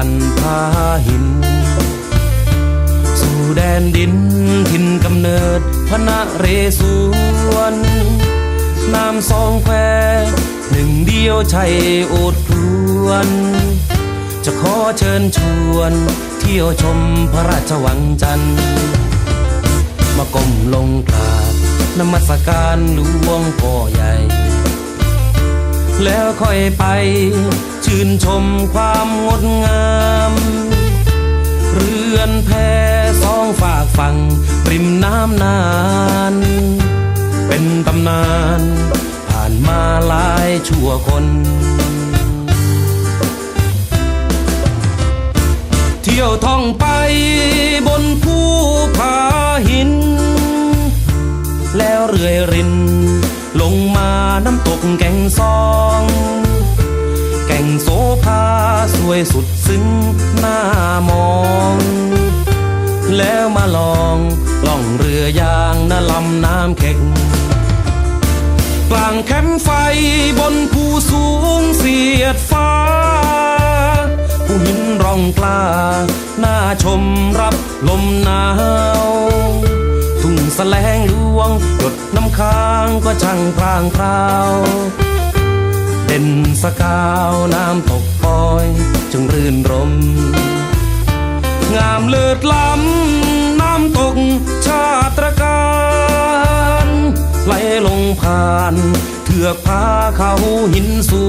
านพาหิน สู่แดนดินทินกำเนิดพระนเรศวนนามสองแควหนึ่งเดียวชัยโอดครวน จะขอเชิญชวนเที่ยวชมพระราชวังจันทร์มาก้มลงกราบนมัสการหลวงพ่อใหญ่ แล้วค่อยไป ชื ชมความงดงาม เรือนแพสองฝากฝั่งริมน้ำนาน เป็นตำนาน ผ่านมาหลายชั่วคน เที่ยวท่องไปบนภูผาหิน แล้วเรื่อยริน ลงมาน้ำตกแก่งซอ วยสุดซึ้งหน้ามอง แล้วมาลองล่องเรือยางนาลำน้ำเข็งกลางแคมป์ไฟบนภูสูงเสียดฟ้าผู้หินร่องกล้าหน่าชมรับลมหนาวทุ่งแสลงหลวงหยดน้ำค้างก็ช่างพรางพราว เด่นสกาวน้ำตกปอย จึงรื่นรม งามเลิศล้ำน้ำตกชาตรการไหลลงผ่านเถือกผาเขาหินสู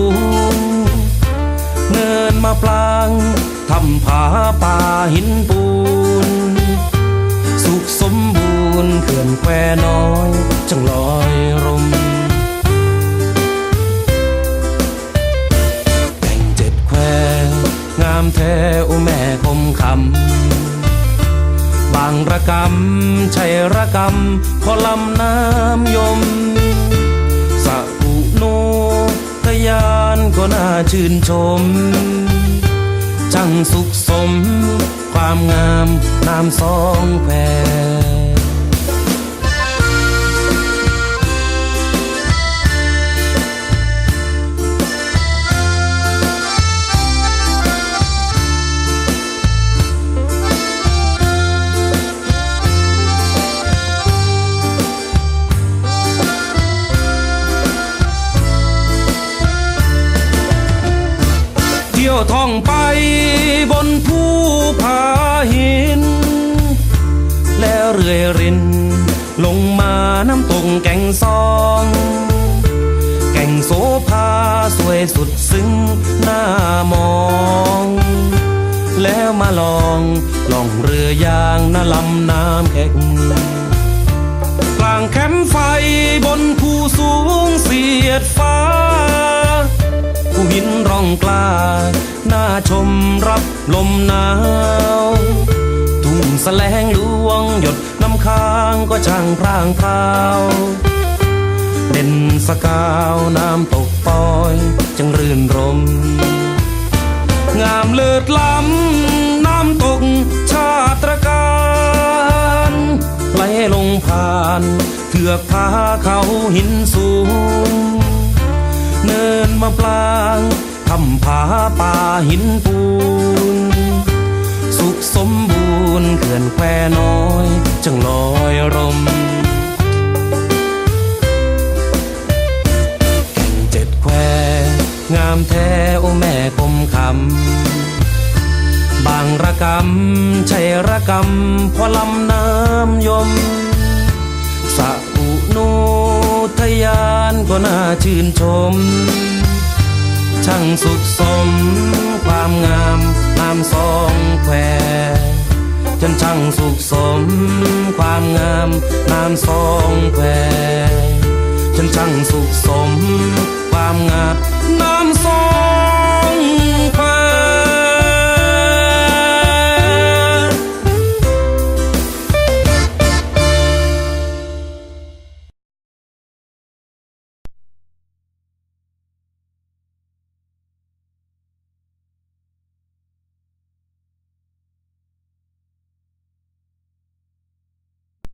ง เนินมาปลางทำผาป่าหินปูน สุขสมบูรณ์เขื่อนแควน้อยจังลอยรม งามแท้โอแม่คมคำบางระกำชัยระกำพอลำน้ำยม สะอุโนทยานก็น่าชื่นชมจังสุขสม ความงามน้ำสองแคว องไปบนภูผาหิน แล้วเรื่อยริน ลงมาน้ำตกแก่งซอง แก่งโสภาสวยสุดซึ้งหน้ามอง แล้วมาลองล่องเรือยางนาลำน้ำแข็งกลางแคมป์ไฟบนภูสูงเสียดฟ้าผู้หินร่องกล้า น่าชมรับลมหนาว ทุ่งแสลงหลวงหยดน้ำค้างก็ช่างพรางพราวเด่นสกาวน้ำตกปอยจังรื่นรม งามเลิศล้ำน้ำตกชาตรการไหลลงผ่านเถือกผาเขาหินสูง เนินมาปลางำผาป่าหินปูน สุขสมบูรณ์เขื่อนแควน้อยจังลอยรมแก่งเจ็ดแควงามแท้โอแม่คมคำบางระกำชัยระกำพอลำน้ำยมสะอุโนทยานก็น่าชื่นชม ช่างสุขสม ความงามนามสองแควฉันช่างสุขสม ความงามนามสองแควฉันช่างสุขสม ความงาม